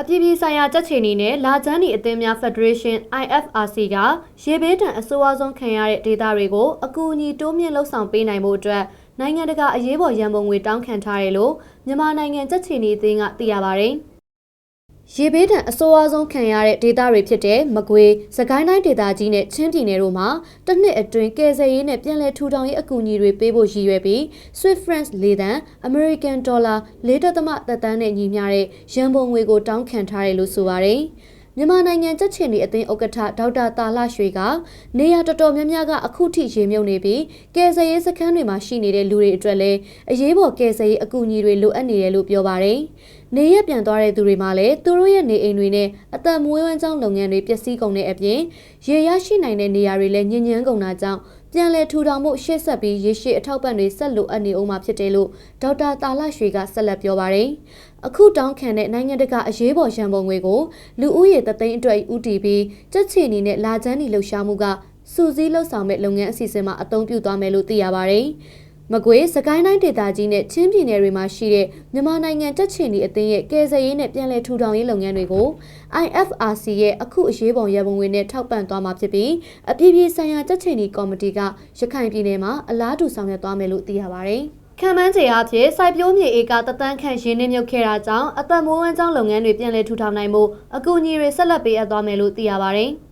အပြည်ပြည်ဆိုင်ရာကြက်ချီနီနဲ့လာချမ်းနီအသင်းများဖက်ဒရေးရှင်း IFRC ကရေဘေးဒဏ်အဆိုးအဆုံးခံရတဲ့ဒေသတွေကိုအကူအညီတိုးမြင့်လှုပ်ဆောင်ပေးနိုင်မှုအတွက်နိုင်ငံတကာအရေးပေါ်ရန်ပုံငွေတောင်းခံထားတယ်လို့မြန်မာနိုင်ငံကြက်ချီနီအသင်းကသိရပါဗျ။ ရေဘေးဒဏ်အဆိုးအဆုံးခံရတဲ့ဒေသတွေဖြစ်တဲ့မကွေး၊စကိုင်းတိုင်းဒေသကြီးနဲ့ချင်းပြည်နယ်တို့မှာတစ်နှစ်အတွင်းကယ်ဆယ်ရေးနဲ့ပြည်내ထူထောင်ရေးအကူအညီတွေပေးဖို့ရည်ရွယ်ပြီး Swiss francs ၄တန် American dollar ၄ဒသမသက်တမ်းနဲ့ညီမျှတဲ့ရန်ပုံငွေကိုတောင်းခံထားတယ်လို့ဆိုပါတယ်။ မြန်မာနိုင်ငံကြက်ချင်ဒီအသင်းဥက္ကဋ္ဌဒေါက်တာတာလှရွှေကနေရာတော်တော်များများကအခုထိရေမြုပ်နေပြီးကယ်ဆယ်ရေးစခန်းတွေမှာရှိနေတဲ့လူတွေအတွက်လည်းအရေးပေါ်ကယ်ဆယ်ရေးအကူအညီတွေလိုအပ်နေတယ်လို့ပြောပါတယ်။နေရက်ပြန်သွားတဲ့သူတွေမှာလည်းသူတို့ရဲ့နေအိမ်တွေနဲ့အသက်မွေးဝမ်းကြောင်းလုပ်ငန်းတွေပျက်စီးကုန်တဲ့အပြင်ရေရရှိနိုင်တဲ့နေရာတွေလည်းညဉ့်ညမ်းကုန်တာကြောင့်ပြန်လည်ထူထောင်မှုရှေ့ဆက်ပြီးရေရှည်အထောက်ပံ့တွေဆက်လိုအပ်နေအောင်မှာဖြစ်တယ်လို့ဒေါက်တာတာလှရွှေကဆက်လက်ပြောပါတယ်။ အခုတောင်းခံတဲ့နိုင်ငံတကာအရေးပေါ်ရန်ပုံငွေကိုလူဦးရေတသိန်းအတွက်ဦးတည်ပြီးကြက်ချီနီနဲ့လာချမ်းနီလှုပ်ရှားမှုကစူးစီးလှုပ်ဆောင်မဲ့လုပ်ငန်းအစီအစဉ်မှာအသုံးပြုသွားမယ်လို့သိရပါတယ်။မကွေးစကိုင်းတိုင်းဒေသကြီးနဲ့ချင်းပြည်နယ်တွေမှာရှိတဲ့မြန်မာနိုင်ငံတက်ချင်ဒီအသင်းရဲ့ကယ်ဆယ်ရေးနဲ့ပြည်내ထူထောင်ရေးလုပ်ငန်းတွေကို IFRC ရဲ့အခုအရေးပေါ်ရန်ပုံငွေနဲ့ထောက်ပံ့သွားမှာဖြစ်ပြီးအပြည်ပြည်ဆိုင်ရာတက်ချင်ဒီကော်မတီကရခိုင်ပြည်နယ်မှာအလားတူဆောင်ရွက်သွားမယ်လို့သိရပါတယ်။ ခံမှန်းခြေအဖြစ်စိုက်ပျိုးမြေဧကတသန်းခန့်ရင်းနှမြုပ်ခဲ့တာကြောင့်အသက်မွေးဝမ်းကြောင်းလုပ်ငန်းတွေပြည်내ထူထောင်နိုင်မှုအကူအညီတွေဆက်လက်ပေးအပ်သွားမယ်လို့သိရပါတယ်။